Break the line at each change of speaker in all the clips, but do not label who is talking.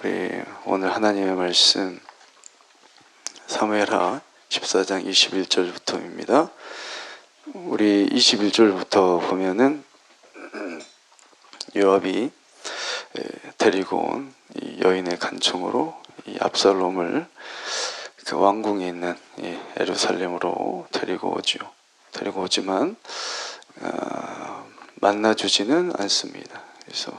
우리 오늘 하나님의 말씀 사무엘하 14장 21절부터입니다. 우리 21절부터 보면은 요압이 에, 데리고 온이 여인의 간청으로 이 압살롬을 그 왕궁에 있는 이 에루살렘으로 데리고 오죠. 데리고 오지만 아, 만나주지는 않습니다. 그래서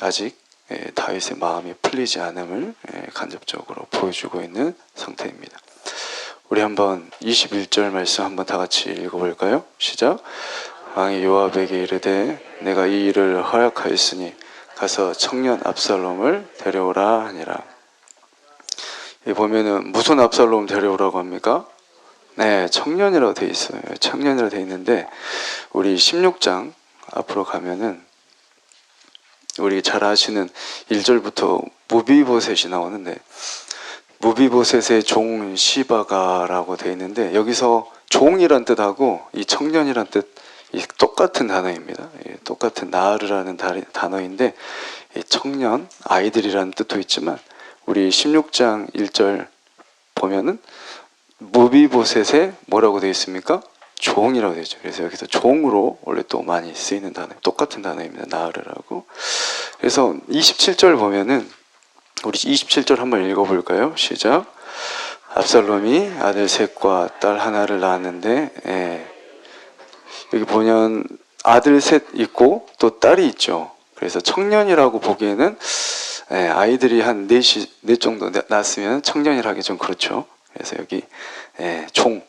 아직 예, 다윗의 마음이 풀리지 않음을 예, 간접적으로 보여주고 있는 상태입니다. 우리 한번 21절 말씀 한번 다 같이 읽어볼까요? 시작. 왕이 요압에게 이르되 내가 이 일을 허락하였으니 가서 청년 압살롬을 데려오라 하니라. 이 보면은 무슨 압살롬 데려오라고 합니까? 네, 청년이라고 돼 있어요. 청년이라고 돼 있는데 우리 16장 앞으로 가면은 우리 잘 아시는 1절부터 무비보셋이 나오는데 무비보셋의 종 시바가라고 돼 있는데 여기서 종이란 뜻하고 이 청년이란 뜻이 똑같은 단어입니다. 예, 똑같은 나르라는 다- 단어인데 이 청년 아이들이라는 뜻도 있지만 우리 16장 1절 보면은 무비보셋에 뭐라고 되어 있습니까? 종이라고 되어 있죠. 그래서 여기서 종으로 원래 또 많이 쓰이는 단어, 똑같은 단어입니다. 나르라고. 그래서 27절 보면은 우리 27절 한번 읽어볼까요? 시작. 압살롬이 아들 셋과 딸 하나를 낳았는데 예. 여기 보면 아들 셋 있고 또 딸이 있죠. 그래서 청년이라고 보기에는 예, 아이들이 한 넷이 넷 정도 낳- 낳았으면 청년이라 하기 좀 그렇죠. 그래서 여기 예, 종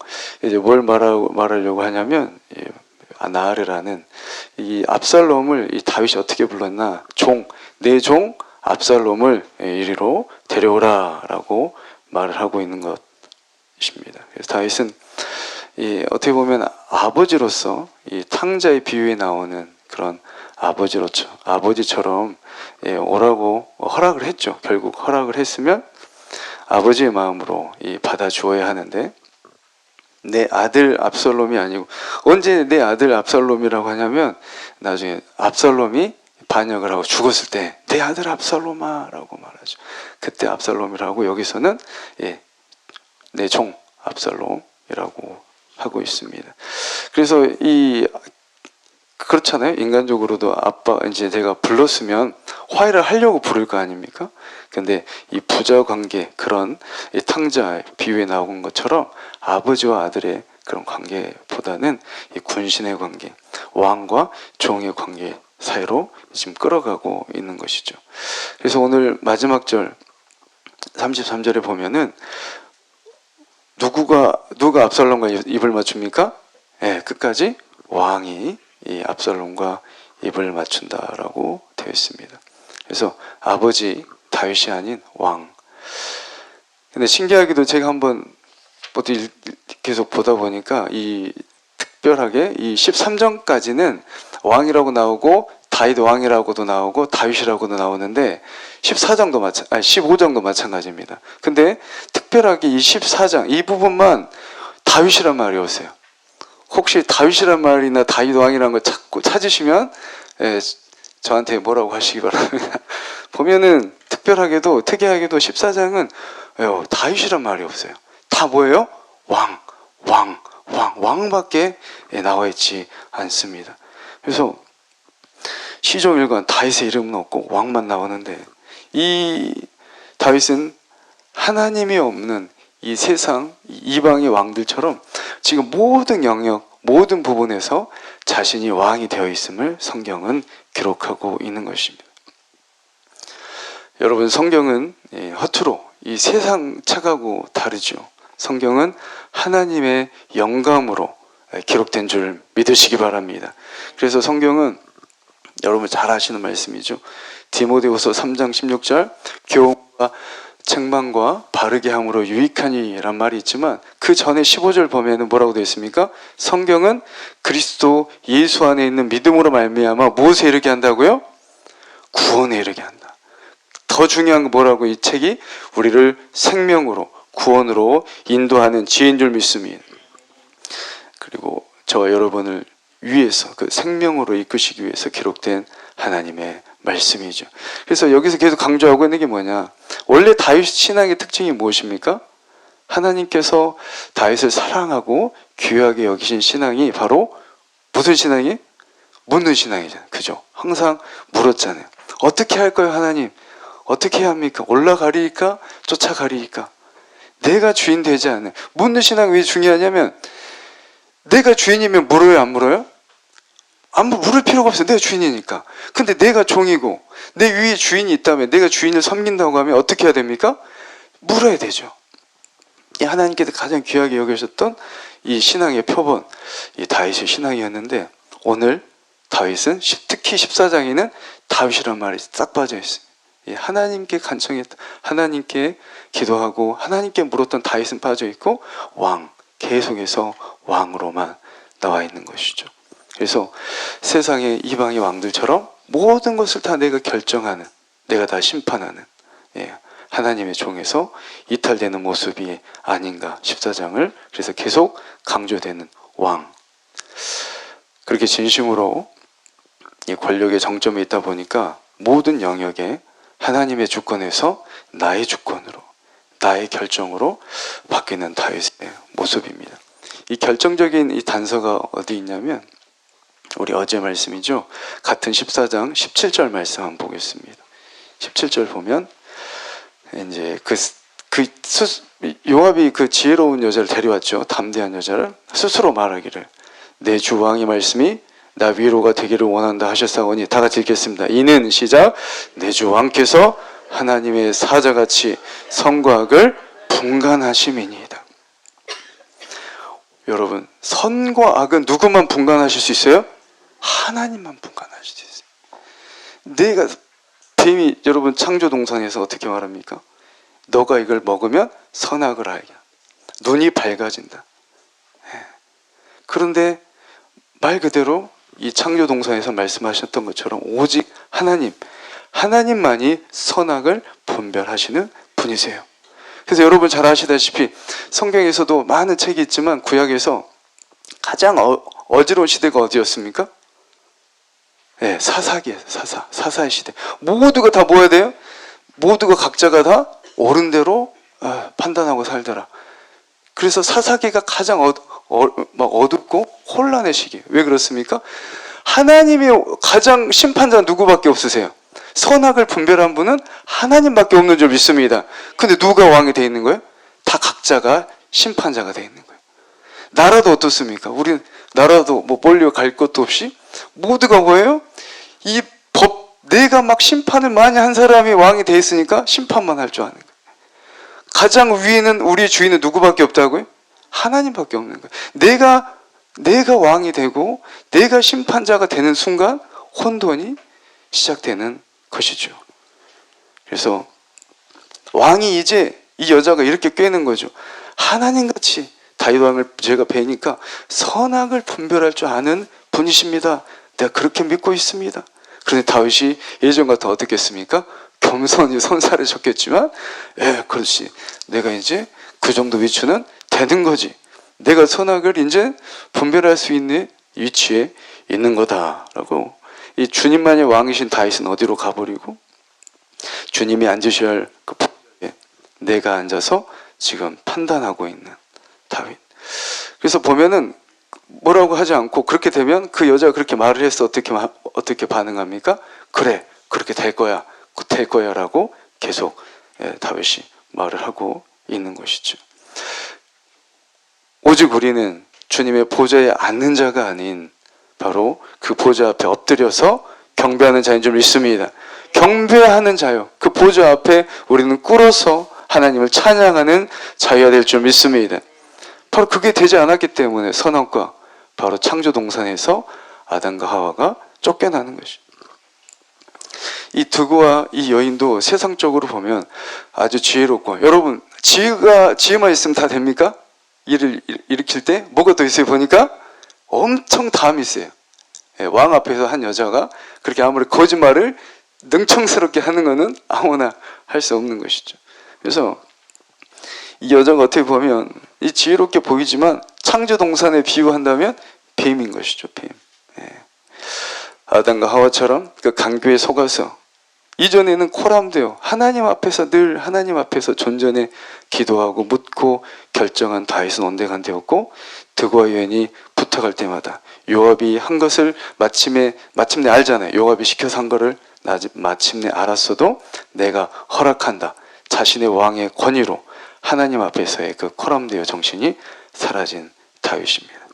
이제 뭘 말하고 말하려고 하냐면 이 나르라는 이 압살롬을 이 다윗이 어떻게 불렀나 종내종 압살롬을 예, 이리로 데려오라라고 말을 하고 있는 것입니다. 그래서 다윗은 이 어떻게 보면 아버지로서 이 탕자의 비유에 나오는 그런 아버지로서 아버지처럼 예, 오라고 허락을 했죠. 결국 허락을 했으면 아버지의 마음으로 이 받아 주어야 하는데 내 아들 압살롬이 아니고 언제 내 아들 압살롬이라고 하냐면 나중에 압살롬이 반역을 하고 죽었을 때 내 아들 압살롬아라고 말하죠. 그때 압살롬이라고 여기서는 예, 내 종 압살롬이라고 하고 있습니다. 그래서 이 그렇잖아요. 인간적으로도 아빠 이제 내가 불렀으면 화해를 하려고 부를 거 아닙니까? 근데 이 부자 관계 그런 이 탕자 비유에 나온 것처럼 아버지와 아들의 그런 관계보다는 이 군신의 관계, 왕과 종의 관계 사이로 지금 끌어가고 있는 것이죠. 그래서 오늘 마지막 절 33절에 보면은 누구가 누가 압살롬과 입을 맞춥니까? 예, 끝까지 왕이 이 압살롬과 입을 맞춘다라고 되어 있습니다. 그래서 아버지 다윗이 아닌 왕. 근데 신기하게도 제가 한번 어디 일- 계속 보다 보니까 이 특별하게 이 13장까지는 왕이라고 나오고 다윗 왕이라고도 나오고 다윗이라고도 나오는데 14장도 마찬 아니 15장도 마찬가지입니다. 근데 특별하게 이 14장 이 부분만 다윗이란 말이 오세요. 혹시 다윗이란 말이나 다윗 왕이라는 걸 찾고 찾으시면 예, 저한테 뭐라고 하시기 바랍니다. 보면은 특별하게도 특이하게도 14장은 요 다윗이란 말이 없어요. 다 뭐예요? 왕, 왕, 왕, 왕밖에 예, 나와 있지 않습니다. 그래서 시종 일관 다윗의 이름은 없고 왕만 나오는데 이 다윗은 하나님이 없는 이 세상 이 이방의 왕들처럼 지금 모든 영역 모든 부분에서 자신이 왕이 되어 있음을 성경은 기록하고 있는 것입니다. 여러분 성경은 예, 허투루 이 세상 책하고 다르죠. 성경은 하나님의 영감으로 예, 기록된 줄 믿으시기 바랍니다. 그래서 성경은 여러분 잘 아시는 말씀이죠. 디모데후서 3장 16절 교훈과 책망과 바르게 함으로 유익하니란 말이 있지만 그 전에 15절 보면은 뭐라고 되어 있습니까? 성경은 그리스도 예수 안에 있는 믿음으로 말미암아 무엇에 이르게 한다고요? 구원에 이르게 한다. 더 중요한 건 뭐라고 이 책이 우리를 생명으로 구원으로 인도하는 지혜인 줄 믿습니다. 그리고 저와 여러분을 위해서 그 생명으로 이끄시기 위해서 기록된 하나님의 말씀이죠. 그래서 여기서 계속 강조하고 있는 게 뭐냐? 원래 다윗 신앙의 특징이 무엇입니까? 하나님께서 다윗을 사랑하고 귀하게 여기신 신앙이 바로 무슨 신앙이? 묻는 신앙이잖아요. 그죠? 항상 물었잖아요. 어떻게 할까요, 하나님? 어떻게 합니까? 올라가리까? 쫓아가리까? 내가 주인 되지 않는. 묻는 신앙이 왜 중요하냐면, 내가 주인이면 물어요, 안 물어요? 안 물- 물을 필요가 없어요. 내가 주인이니까. 근데 내가 종이고, 내 위에 주인이 있다면, 내가 주인을 섬긴다고 하면 어떻게 해야 됩니까? 물어야 되죠. 이 하나님께서 가장 귀하게 여기셨던 이 신앙의 표본, 이 다윗의 신앙이었는데, 오늘 다윗은 십- 특히 14장에는 다윗이라는 말이 싹 빠져 있어요. 예, 하나님께 간청했, 하나님께 기도하고 하나님께 물었던 다윗은 빠져 있고 왕 계속해서 왕으로만 나와 있는 것이죠. 그래서 세상의 이방의 왕들처럼 모든 것을 다 내가 결정하는, 내가 다 심판하는 예, 하나님의 종에서 이탈되는 모습이 아닌가 14장을 그래서 계속 강조되는 왕. 그렇게 진심으로 이 권력의 정점에 있다 보니까 모든 영역에 하나님의 주권에서 나의 주권으로 나의 결정으로 바뀌는 다윗의 모습입니다. 이 결정적인 이 단서가 어디 있냐면 우리 어제 말씀이죠. 같은 14장 17절 말씀 한번 보겠습니다. 17절 보면 이제 그, 그 스, 요압이 그 지혜로운 여자를 데려왔죠. 담대한 여자를 스스로 말하기를 내 주 왕의 말씀이 나 위로가 되기를 원한다 하셨사오니 다 같이 읽겠습니다. 이는 시작 내 주 왕께서 하나님의 사자같이 선과 악을 분간하심이니이다. 여러분 선과 악은 누구만 분간하실 수 있어요? 하나님만 있어요. 내가 뱀이 여러분 창조 동산에서 어떻게 말합니까? 너가 이걸 먹으면 선악을 알게. 눈이 밝아진다. 예. 그런데 말 그대로 이 창조 동산에서 말씀하셨던 것처럼 오직 하나님, 하나님만이 선악을 분별하시는 분이세요. 그래서 여러분 잘 아시다시피 성경에서도 많은 책이 있지만 구약에서 가장 어, 어지러운 시대가 어디였습니까? 예, 사사기예요. 사사. 사사의 시대. 모두가 다 뭐야 돼요? 모두가 각자가 다 옳은 대로 어, 판단하고 살더라. 그래서 사사기가 가장 어, 어, 막 어둡고 혼란의 시기. 왜 그렇습니까? 하나님이 가장 심판자 누구밖에 없으세요? 선악을 분별한 분은 하나님밖에 없는 줄 믿습니다. 근데 누가 왕이 돼 있는 거예요? 다 각자가 심판자가 돼 있는 거예요. 나라도 어떻습니까? 우리 나라도 뭐 멀리 갈 것도 없이 모두가 뭐예요? 이 법, 내가 막 심판을 많이 한 사람이 왕이 돼 있으니까 심판만 할 줄 아는 거예요. 가장 위에는 우리 주인은 누구밖에 없다고요? 하나님밖에 없는 거예요. 내가 내가 왕이 되고 내가 심판자가 되는 순간 혼돈이 시작되는 것이죠. 그래서 왕이 이제 이 여자가 이렇게 꿰는 거죠. 하나님 같이 다윗 왕을 제가 뵈니까 선악을 분별할 줄 아는 분이십니다. 내가 그렇게 믿고 있습니다. 그런데 다윗이 예전 같아 어떻게 했습니까? 겸손히 손살을 쳤겠지만, 예, 그렇지. 내가 이제 그 정도 위치는 되는 거지. 내가 선악을 이제 분별할 수 있는 위치에 있는 거다라고 이 주님만의 왕이신 다윗은 어디로 가버리고 주님이 앉으셔야 할그 에 내가 앉아서 지금 판단하고 있는 다윗. 그래서 보면은 뭐라고 하지 않고 그렇게 되면 그 여자가 그렇게 말을 해서 어떻게 마- 어떻게 반응합니까? 그래 그렇게 될 거야 될 거야라고 계속 예, 다윗이 말을 하고 있는 것이죠. 오직 우리는 주님의 보좌에 앉는 자가 아닌 바로 그 보좌 앞에 엎드려서 경배하는 자인 줄 믿습니다. 경배하는 자요. 그 보좌 앞에 우리는 꿇어서 하나님을 찬양하는 자여야 될 줄 믿습니다. 바로 그게 되지 않았기 때문에 선악과 바로 창조 동산에서 아담과 하와가 쫓겨나는 것이. 이 두고와 이 여인도 세상적으로 보면 아주 지혜롭고 여러분 지혜가 지혜만 있으면 다 됩니까? 일을 일- 일으킬 때 뭐가 더 있어요 보니까 엄청 담이 있어요. 예, 왕 앞에서 한 여자가 그렇게 아무리 거짓말을 능청스럽게 하는 것은 아무나 할 수 없는 것이죠. 그래서 이 여자가 어떻게 보면 이 지혜롭게 보이지만 창조 동산에 비유한다면 뱀인 것이죠. 뱀. 예. 아담과 하와처럼 그 강교에 속아서 이전에는 코람되어 하나님 앞에서 늘 하나님 앞에서 존전에 기도하고 묻고 결정한 다윗은 온데간 되었고 드고와 여인이 부탁할 때마다 요압이 한 것을 마침에 마침내 알잖아요. 요압이 시켜서 한 거를 나- 마침내 알았어도 내가 허락한다. 자신의 왕의 권위로 하나님 앞에서의 그 코람되어 정신이 사라진 다윗입니다.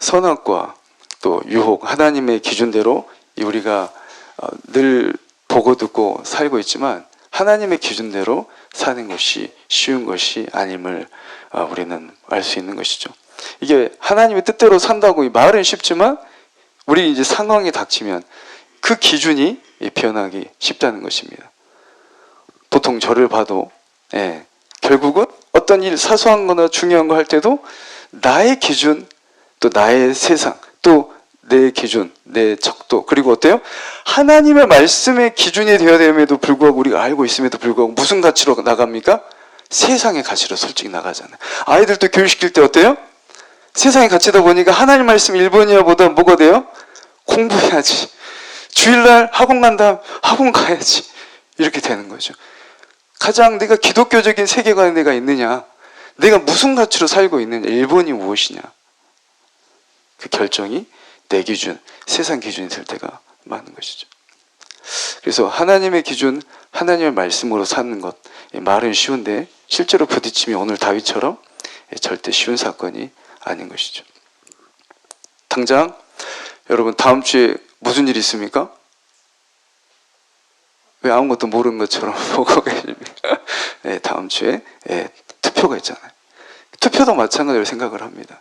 선악과 또 유혹 하나님의 기준대로 우리가 어, 늘 보고 듣고 살고 있지만 하나님의 기준대로 사는 것이 쉬운 것이 아님을 어, 우리는 알 수 있는 것이죠. 이게 하나님의 뜻대로 산다고 이 말은 쉽지만 우리 이제 상황이 닥치면 그 기준이 변하기 쉽다는 것입니다. 보통 저를 봐도 예, 결국은 어떤 일 사소한 거나 중요한 거 할 때도 나의 기준 또 나의 세상 또 내 기준 내 척도 그리고 어때요? 하나님의 말씀의 기준이 되어야 됨에도 불구하고 우리가 알고 있음에도 불구하고 무슨 가치로 나갑니까? 세상의 가치로 솔직히 나가잖아요. 아이들도 교육시킬 때 어때요? 세상의 가치다 보니까 하나님 말씀 1번이야보다 뭐가 돼요? 공부해야지. 주일날 학원 간다 학원 가야지. 이렇게 되는 거죠. 가장 내가 기독교적인 세계관에 내가 있느냐, 내가 무슨 가치로 살고 있느냐, 1번이 무엇이냐. 그 결정이 내 기준, 세상 기준이 될 때가 많은 것이죠. 그래서 하나님의 기준, 하나님의 말씀으로 사는 것, 이 말은 쉬운데 실제로 부딪히면 오늘 다윗처럼 절대 쉬운 사건이 아닌 것이죠. 당장 여러분 다음 주에 무슨 일이 있습니까? 왜 아무것도 모르는 것처럼 보고 계십니까? 네, 다음 주에 예, 투표가 있잖아요. 투표도 마찬가지로 생각을 합니다.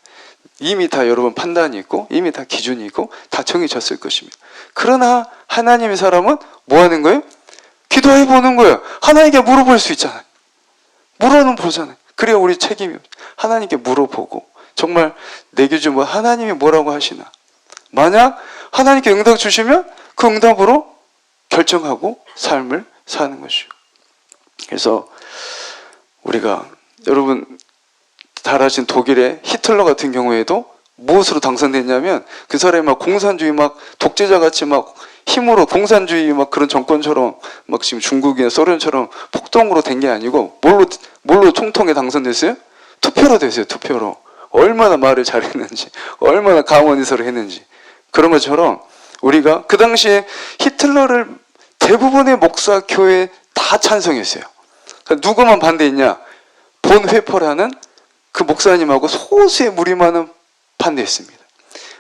이미 다 여러분 판단이 있고 이미 다 기준이 있고 다 정해졌을 것입니다. 그러나 하나님의 사람은 뭐 하는 거예요? 기도해 보는 거예요. 하나님께 물어볼 수 있잖아요. 물어는 보잖아요. 그래야 우리 책임이 하나님께 물어보고 정말 내 기준 뭐 하나님이 뭐라고 하시나. 만약 하나님께 응답 주시면 그 응답으로 결정하고 삶을 사는 것이요. 그래서 우리가 여러분 잘 아신 독일의 히틀러 같은 경우에도 무엇으로 당선됐냐면 그 사람이 막 공산주의 막 독재자 같이 막 힘으로 공산주의 막 그런 정권처럼 막 지금 중국이나 소련처럼 폭동으로 된 게 아니고 뭘로 뭘로 총통에 당선됐어요? 투표로 됐어요. 투표로 얼마나 말을 잘했는지 얼마나 강원이설을 했는지 그런 것처럼 우리가 그 당시에 히틀러를 대부분의 목사 교회 다 찬성했어요. 누구만 반대했냐? 본 회퍼라는 그 목사님하고 소수의 무리만은 반대했습니다.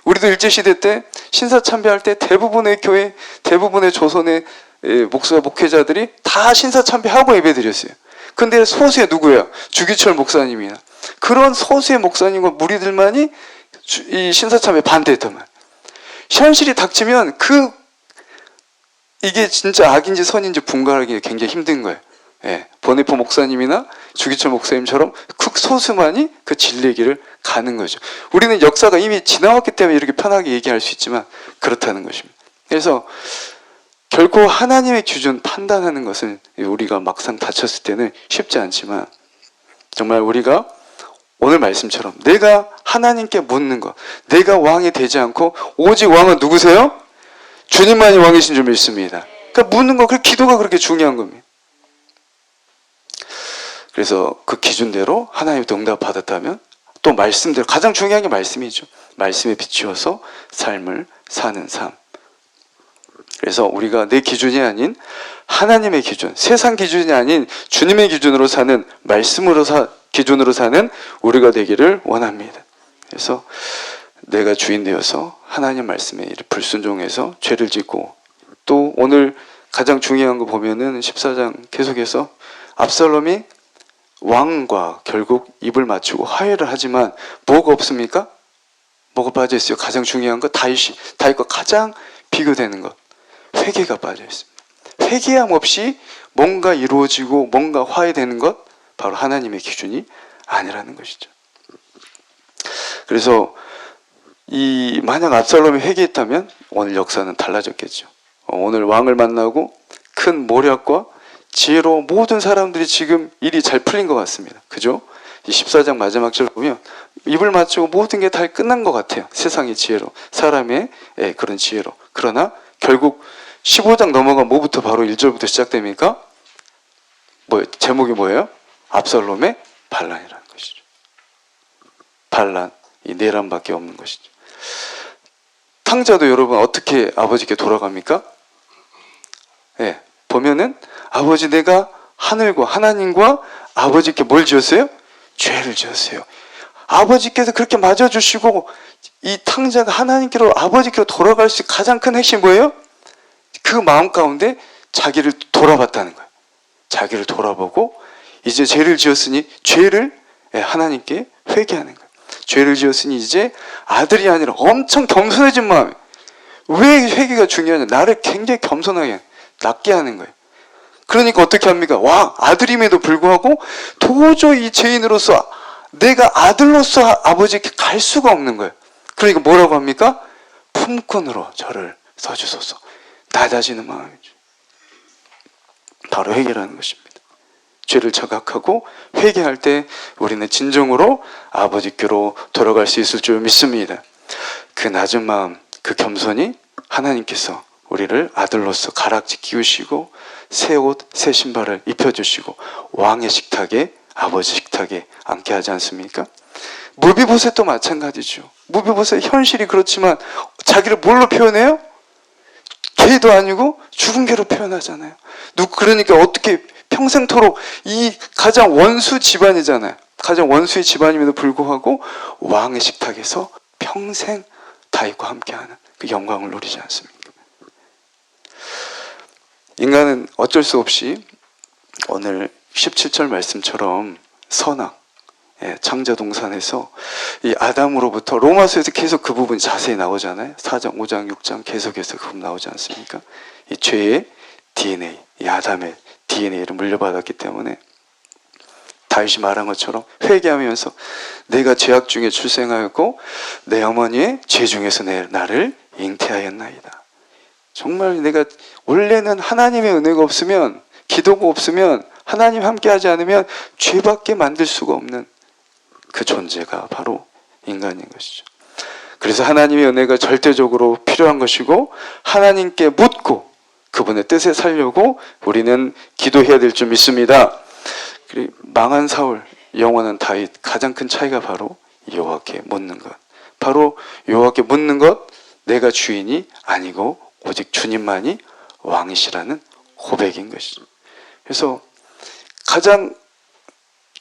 우리도 일제시대 때 신사참배할 때 대부분의 교회, 대부분의 조선의 예, 목사 목회자들이 다 신사참배하고 예배 드렸어요. 근데 소수의 누구예요? 주기철 목사님이나 그런 소수의 목사님과 무리들만이 주- 이 신사참배 반대했단 말이에요. 현실이 닥치면 그 이게 진짜 악인지 선인지 분간하기 굉장히 힘든 거예요. 예, 보네포 목사님이나 주기철 목사님처럼 극소수만이 그 진리의 길을 가는 거죠. 우리는 역사가 이미 지나왔기 때문에 이렇게 편하게 얘기할 수 있지만 그렇다는 것입니다. 그래서 결코 하나님의 기준 판단하는 것은 우리가 막상 다쳤을 때는 쉽지 않지만 정말 우리가 오늘 말씀처럼 내가 하나님께 묻는 것, 내가 왕이 되지 않고 오직 왕은 누구세요? 주님만이 왕이신 줄 믿습니다. 그러니까 묻는 거, 그 기도가 그렇게 중요한 겁니다. 그래서 그 기준대로 하나님의 응답 받았다면 또 말씀대로 가장 중요한 게 말씀이죠. 말씀에 비추어서 삶을 사는 삶. 그래서 우리가 내 기준이 아닌 하나님의 기준, 세상 기준이 아닌 주님의 기준으로 사는 말씀으로 사, 기준으로 사는 우리가 되기를 원합니다. 그래서 내가 주인 되어서 하나님 말씀에 불순종해서 죄를 짓고 또 오늘 가장 중요한 거 보면은 14장 계속해서 압살롬이 왕과 결국 입을 맞추고 화해를 하지만 뭐가 없습니까? 뭐가 빠져 있어요? 가장 중요한 거 다윗이 다윗과 가장 비교되는 것 회개가 빠져 있습니다. 회개함 없이 뭔가 이루어지고 뭔가 화해되는 것 바로 하나님의 기준이 아니라는 것이죠. 그래서 이 만약 압살롬이 회개했다면 오늘 역사는 달라졌겠죠. 어, 오늘 왕을 만나고 큰 모략과 지혜로 모든 사람들이 지금 일이 잘 풀린 것 같습니다. 그죠? 이 14장 마지막 절 보면 입을 맞추고 모든 게 다 끝난 것 같아요. 세상의 지혜로. 사람의 예, 그런 지혜로. 그러나 결국 15장 넘어가 뭐부터 바로 1절부터 시작됩니까? 뭐, 제목이 뭐예요? 압살롬의 반란이라는 것이죠. 반란. 이 내란밖에 없는 것이죠. 탕자도 여러분 어떻게 아버지께 돌아갑니까? 예, 보면은 아버지 내가 하늘과 하나님과 아버지께 뭘 지었어요? 죄를 지었어요. 아버지께서 그렇게 맞아주시고 이 탕자가 하나님께로 아버지께로 돌아갈 수 가장 큰 핵심 뭐예요? 그 마음 가운데 자기를 돌아봤다는 거예요. 자기를 돌아보고 이제 죄를 지었으니 죄를 예, 하나님께 회개하는 거예요. 죄를 지었으니 이제 아들이 아니라 엄청 겸손해진 마음에 왜 회개가 중요하냐? 나를 굉장히 겸손하게 낮게 하는 거예요. 그러니까 어떻게 합니까? 와 아들임에도 불구하고 도저히 죄인으로서 내가 아들로서 아버지께 갈 수가 없는 거예요. 그러니까 뭐라고 합니까? 품꾼으로 저를 써주소서. 낮아지는 마음이죠. 바로 회개라는 것입니다. 죄를 자각하고 회개할 때 우리는 진정으로 아버지께로 돌아갈 수 있을 줄 믿습니다. 그 낮은 마음, 그 겸손이 하나님께서 우리를 아들로서 가락지 끼우시고 새 옷, 새 신발을 입혀주시고 왕의 식탁에 아버지 식탁에 앉게 하지 않습니까? 무비보셋도 마찬가지죠. 무비보셋 현실이 그렇지만 자기를 뭘로 표현해요? 개도 아니고 죽은 개로 표현하잖아요. 누 그러니까 어떻게 평생토록 이 가장 원수 집안이잖아요. 가장 원수의 집안임에도 불구하고 왕의 식탁에서 평생 다윗과 함께하는 그 영광을 누리지 않습니까? 인간은 어쩔 수 없이 오늘 17절 말씀처럼 선악, 예, 창자 동산에서 이 아담으로부터 로마서에서 계속 그 부분이 자세히 나오잖아요. 4장, 5장, 6장 계속해서 그 부분 나오지 않습니까? 이 죄의 DNA, 이 아담의 DNA를 물려받았기 때문에 다윗이 말한 것처럼 회개하면서 내가 죄악 중에 출생하였고 내 어머니의 죄 중에서 내 나를 잉태하였나이다. 정말 내가 원래는 하나님의 은혜가 없으면 기도가 없으면 하나님 함께하지 않으면 죄밖에 만들 수가 없는 그 존재가 바로 인간인 것이죠. 그래서 하나님의 은혜가 절대적으로 필요한 것이고 하나님께 묻고 그분의 뜻에 살려고 우리는 기도해야 될 줄 믿습니다. 그리고 망한 사울, 영원한 다윗 가장 큰 차이가 바로 여호와께 묻는 것. 바로 여호와께 묻는 것 내가 주인이 아니고 오직 주님만이 왕이시라는 고백인 것이죠. 그래서 가장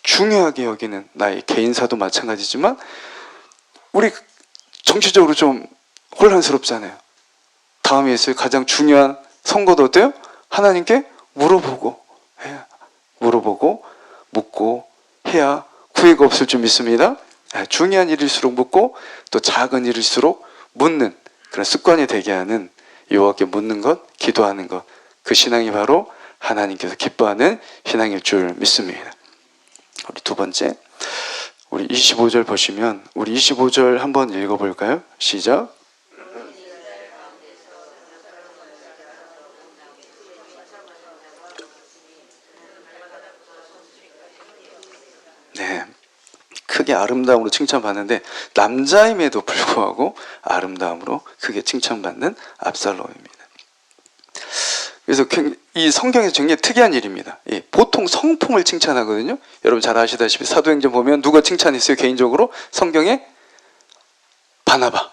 중요하게 여기는 나의 개인사도 마찬가지지만 우리 정치적으로 좀 혼란스럽잖아요. 다음에 있을 가장 중요한 선거도 어때요? 하나님께 물어보고 물어보고 묻고 해야 후회가 없을 줄 믿습니다. 예, 중요한 일일수록 묻고 또 작은 일일수록 묻는 그런 습관이 되게 하는 여호와께 묻는 것, 기도하는 것, 그 신앙이 바로 하나님께서 기뻐하는 신앙일 줄 믿습니다. 우리 두 번째, 우리 25절 보시면 우리 25절 한번 읽어볼까요? 시작. 네. 크게 아름다움으로 칭찬받는데 남자임에도 불구하고 아름다움으로 크게 칭찬받는 압살롬입니다. 그래서 이 성경에서 굉장히 특이한 일입니다. 예, 보통 성품을 칭찬하거든요. 여러분 잘 아시다시피 사도행전 보면 누가 칭찬했어요? 개인적으로 성경에 바나바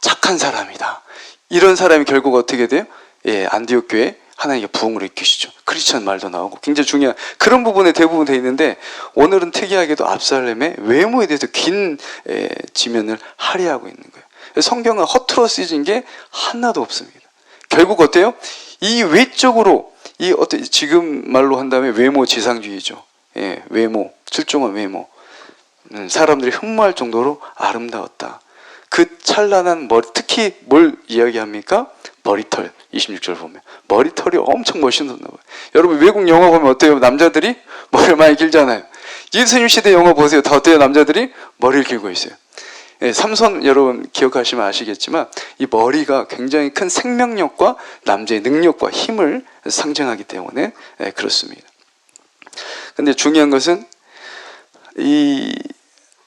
착한 사람이다. 이런 사람이 결국 어떻게 돼요? 예, 안디옥 교회 하나님께 부흥을 일으키시죠. 크리스천 말도 나오고 굉장히 중요한 그런 부분에 대부분 돼 있는데 오늘은 특이하게도 압살렘의 외모에 대해서 긴 에, 지면을 할애하고 있는 거예요. 성경은 허투루 쓰여진 게 하나도 없습니다. 결국 어때요? 이 외적으로 이 어때 지금 말로 한다면 외모 지상주의죠. 예, 외모 출중한 외모. 음, 사람들이 흠모할 정도로 아름다웠다. 그 찬란한 머리 특히 뭘 이야기합니까? 머리털 26절 보면 머리털이 엄청 멋있었나 봐요. 여러분 외국 영화 보면 어때요? 남자들이 머리를 많이 길잖아요. 예수님 시대 영화 보세요. 다 어때요? 남자들이 머리를 길고 있어요. 예, 삼손 여러분 기억하시면 아시겠지만 이 머리가 굉장히 큰 생명력과 남자의 능력과 힘을 상징하기 때문에 예, 그렇습니다. 근데 중요한 것은 이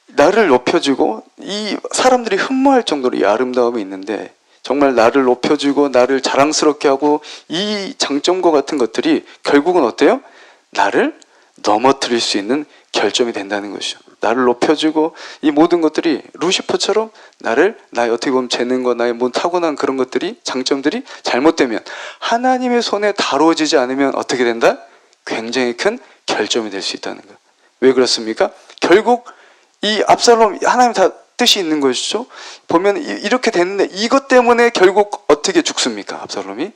나를 높여주고 이 사람들이 흠모할 정도로 이 아름다움이 있는데 정말 나를 높여주고 나를 자랑스럽게 하고 이 장점과 같은 것들이 결국은 어때요? 나를 넘어뜨릴 수 있는 결점이 된다는 것이죠. 나를 높여주고 이 모든 것들이 루시퍼처럼 나를 나의 어떻게 보면 재능과 나의 뭐 타고난 그런 것들이 장점들이 잘못되면 하나님의 손에 다루어지지 않으면 어떻게 된다? 굉장히 큰 결점이 될 수 있다는 거. 왜 그렇습니까? 결국 이 압살롬 하나님 다 뜻이 있는 것이죠. 보면 이- 이렇게 됐는데 이것 때문에 결국 어떻게 죽습니까? 압살롬이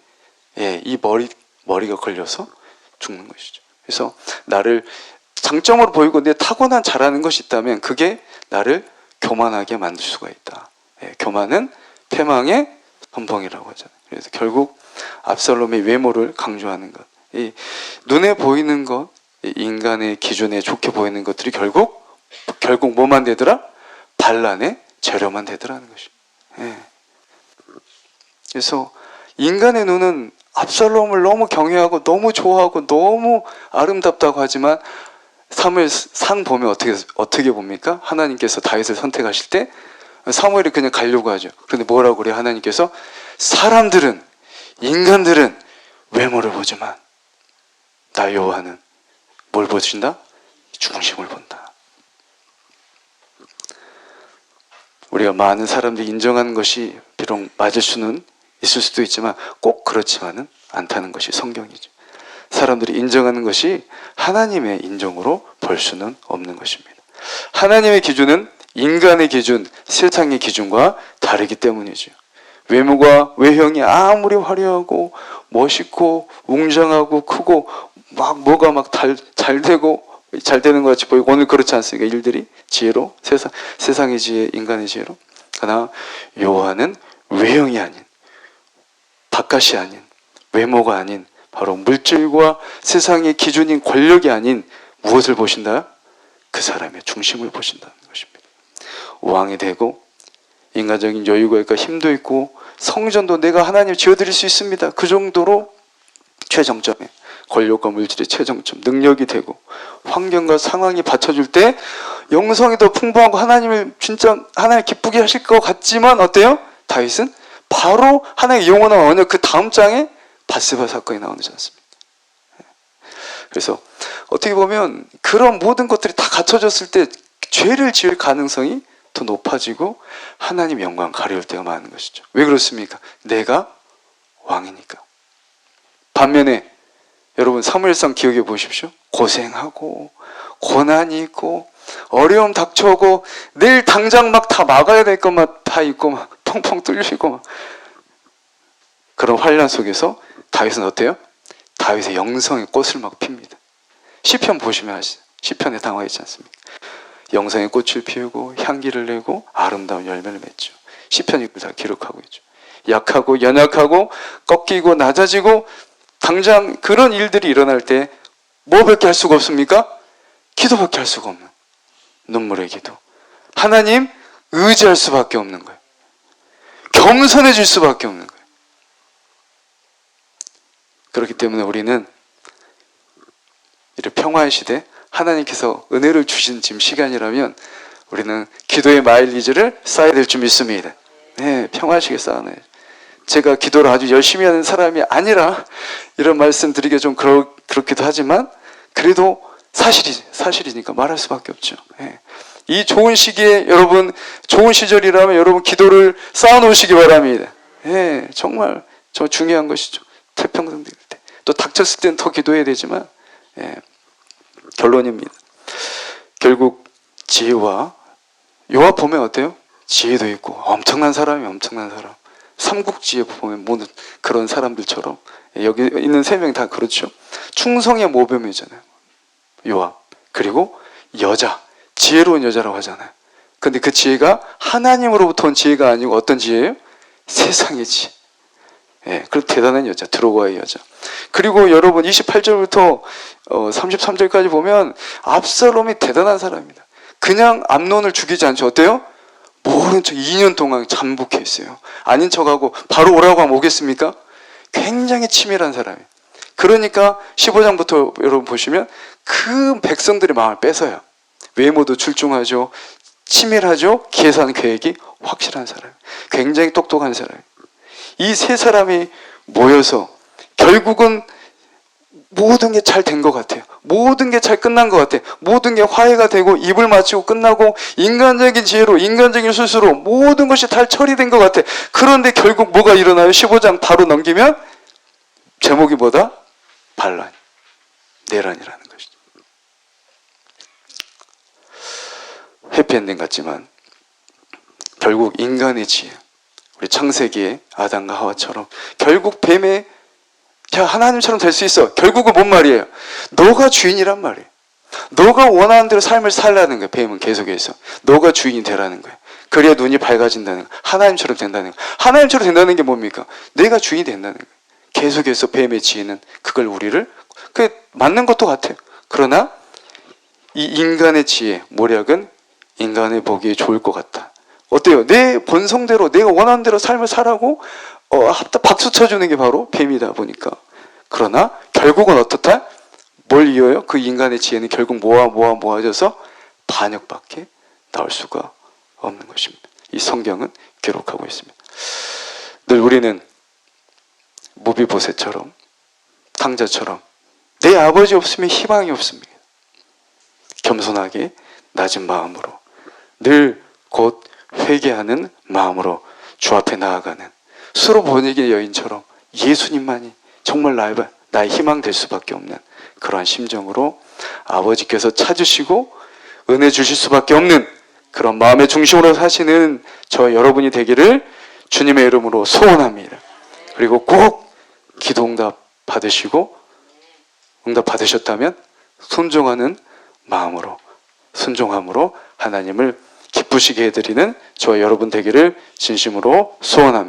예, 이 머리 머리가 걸려서 죽는 것이죠. 그래서 나를 장점으로 보이고 내 타고난 잘하는 것이 있다면 그게 나를 교만하게 만들 수가 있다. 예, 교만은 패망의 선봉이라고 하잖아요. 그래서 결국 압살롬의 외모를 강조하는 것, 이 눈에 보이는 것, 이 인간의 기준에 좋게 보이는 것들이 결국 결국 뭐만 되더라? 반란의 재료만 되더라는 것이. 예. 그래서 인간의 눈은 압살롬을 너무 경외하고 너무 좋아하고 너무 아름답다고 하지만 사무엘 상 보면 어떻게 어떻게 봅니까? 하나님께서 다윗을 선택하실 때 사무엘이 그냥 가려고 하죠. 그런데 뭐라고 그래? 하나님께서 사람들은 인간들은 외모를 보지만 나 여호와는 뭘 보신다? 중심을 본다. 우리가 많은 사람들이 인정하는 것이 비록 맞을 수는 있을 수도 있지만 꼭 그렇지만은 않다는 것이 성경이죠. 사람들이 인정하는 것이 하나님의 인정으로 볼 수는 없는 것입니다. 하나님의 기준은 인간의 기준, 세상의 기준과 다르기 때문이죠. 외모가 외형이 아무리 화려하고 멋있고 웅장하고 크고 막 뭐가 막 잘 되고 잘 되는 것 같이 보이고 오늘 그렇지 않습니까? 일들이 지혜로 세상 세상의 지혜, 인간의 지혜로. 그러나 요한은 외형이 아닌 바깥이 아닌 외모가 아닌 바로 물질과 세상의 기준인 권력이 아닌 무엇을 보신다? 그 사람의 중심을 보신다는 것입니다. 왕이 되고 인간적인 여유가 있고 힘도 있고 성전도 내가 하나님 지어드릴 수 있습니다. 그 정도로 최정점에 권력과 물질의 최정점, 능력이 되고 환경과 상황이 받쳐줄 때 영성이 더 풍부하고 하나님을 진짜 하나님 기쁘게 하실 것 같지만 어때요? 다윗은 바로 하나님의 영원한 언약 그 다음 장에 바스바 사건이 나오지 않습니까? 그래서 어떻게 보면 그런 모든 것들이 다 갖춰졌을 때 죄를 지을 가능성이 더 높아지고 하나님 영광 가려울 때가 많은 것이죠. 왜 그렇습니까? 내가 왕이니까. 반면에 여러분 사무엘상 기억해 보십시오. 고생하고 고난이 있고 어려움 닥쳐오고 내일 당장 막 다 막아야 될 것만 다 있고 막 펑펑 뚫리고 막 그런 환란 속에서 다윗은 어때요? 다윗의 영성의 꽃을 막 핍니다. 시편 보시면 아시죠? 시편에 당화 있지 않습니까? 영성의 꽃을 피우고 향기를 내고 아름다운 열매를 맺죠. 시편 이걸 다 기록하고 있죠. 약하고 연약하고 꺾이고 낮아지고 당장 그런 일들이 일어날 때 뭐밖에 할 수가 없습니까? 기도밖에 할 수가 없는 눈물의 기도. 하나님 의지할 수밖에 없는 거예요. 겸손해질 수밖에 없는 거예요. 그렇기 때문에 우리는 이런 평화의 시대 하나님께서 은혜를 주신 지금 시간이라면 우리는 기도의 마일리지를 쌓아야 될 줄 믿습니다. 네, 평화식에 쌓아놔요. 제가 기도를 아주 열심히 하는 사람이 아니라 이런 말씀 드리기가 좀 그렇, 그렇기도 하지만 그래도 사실이, 사실이니까 말할 수밖에 없죠. 예. 이 좋은 시기에 여러분, 좋은 시절이라면 여러분 기도를 쌓아놓으시기 바랍니다. 예, 정말 저 중요한 것이죠. 태평성 될 때. 또 닥쳤을 때는 더 기도해야 되지만, 예, 결론입니다. 결국 지혜와 요압 보면 어때요? 지혜도 있고 엄청난 사람이 엄청난 사람. 삼국지에 보면 모든 그런 사람들처럼 여기 있는 세 명이 다 그렇죠. 충성의 모범이잖아요. 요압 그리고 여자 지혜로운 여자라고 하잖아요. 근데 그 지혜가 하나님으로부터 온 지혜가 아니고 어떤 지혜예요? 세상의 지혜. 예, 그 대단한 여자, 드로가의 여자. 그리고 여러분 28절부터 어, 33절까지 보면 압살롬이 대단한 사람입니다. 그냥 암론을 죽이지 않죠. 어때요? 모른 척 2년 동안 잠복해 있어요. 아닌 척하고 바로 오라고 하면 오겠습니까? 굉장히 치밀한 사람이에요. 그러니까 15장부터 여러분 보시면 그 백성들의 마음을 뺏어요. 외모도 출중하죠. 치밀하죠. 계산 계획이 확실한 사람. 굉장히 똑똑한 사람. 이 세 사람이 모여서 결국은 모든 게 잘 된 것 같아요. 모든 게 잘 끝난 것 같아요. 모든 게 화해가 되고 입을 맞추고 끝나고 인간적인 지혜로 인간적인 수수로 모든 것이 잘 처리된 것 같아. 그런데 결국 뭐가 일어나요? 15장 바로 넘기면 제목이 뭐다? 반란, 내란이라는 것이죠. 해피엔딩 같지만 결국 인간의 지혜, 우리 창세기의 아담과 하와처럼 결국 뱀의 야 하나님처럼 될 수 있어. 결국은 뭔 말이에요? 너가 주인이란 말이에요. 너가 원하는 대로 삶을 살라는 거야. 뱀은 계속해서 너가 주인이 되라는 거야. 그래야 눈이 밝아진다는 거야. 하나님처럼 된다는 거야. 하나님처럼 된다는 게 뭡니까? 내가 주인이 된다는 거야. 계속해서 뱀의 지혜는 그걸 우리를 그 맞는 것도 같아요. 그러나 이 인간의 지혜, 모략은 인간의 보기에 좋을 것 같다. 어때요? 내 본성대로 내가 원하는 대로 삶을 살라고 어, 합다 박수 쳐주는 게 바로 뱀이다 보니까. 그러나 결국은 어떻다? 뭘 이어요? 그 인간의 지혜는 결국 모아 모아 모아져서 반역밖에 나올 수가 없는 것입니다. 이 성경은 기록하고 있습니다. 늘 우리는 무비보셋처럼 탕자처럼 내 아버지 없으면 희망이 없습니다. 겸손하게 낮은 마음으로 늘 곧 회개하는 마음으로 주 앞에 나아가는 수로 번역의 여인처럼 예수님만이 정말 나의, 나의 희망 될 수밖에 없는 그러한 심정으로 아버지께서 찾으시고 은혜 주실 수밖에 없는 그런 마음의 중심으로 사시는 저 여러분이 되기를 주님의 이름으로 소원합니다. 그리고 꼭 기도 응답 받으시고 응답 받으셨다면 순종하는 마음으로 순종함으로 하나님을 기쁘시게 해드리는 저와 여러분 되기를 진심으로 소원합니다.